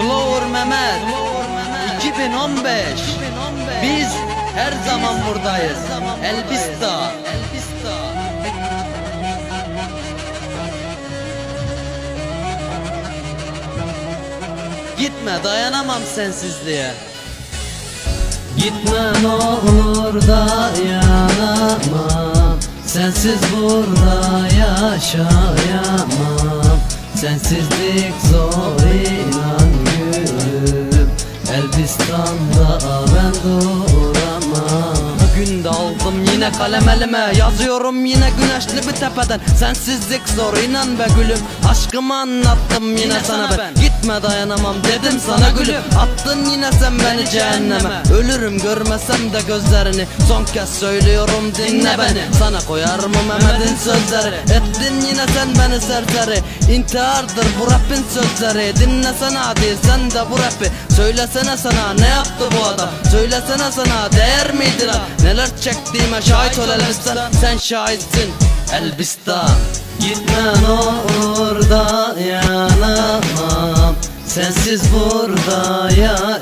Flower Mehmet 2015 Biz her zaman buradayız. Elbista. Gitme dayanamam sensizliğe. Gitme ne olur dayanamam. Sensiz burada yaşayamam. Sensizlik zor inan Elbistan'da ben yine kalem elime. Yazıyorum yine güneşli bir tepeden. Sensizlik zor inan be gülüm. Aşkımı anlattım yine, sana ben. Gitme dayanamam dedim sana gülüm. Attın yine sen beni cehenneme. Ölürüm görmesem de gözlerini. Son kez söylüyorum dinle beni. Sana koyar mı Mehmet'in sözleri. Ettin yine sen beni serseri İntihardır bu rapin sözleri. Dinlesene hadi sen de bu rapi Söylesene sana ne yaptı bu adam? Söylesene sana değer miydi lan Neler çektiğime şahit ol Elbistan Sen şahitsin. Elbistan Gitme ne olur dayanamam Sensiz burada yaşayamam.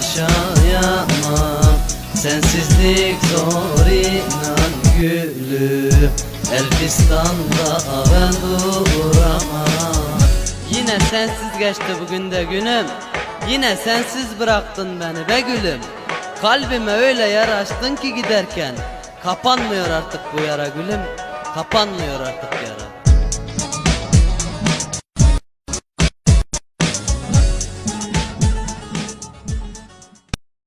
Sensizlik zor inan gülüm Elbistan'da ben duramam. Yine sensiz geçti bugün de günüm. Yine sensiz bıraktın beni be gülüm. Kalbime öyle yara açtın ki giderken Kapanmıyor artık bu yara gülüm. Kapanmıyor artık yara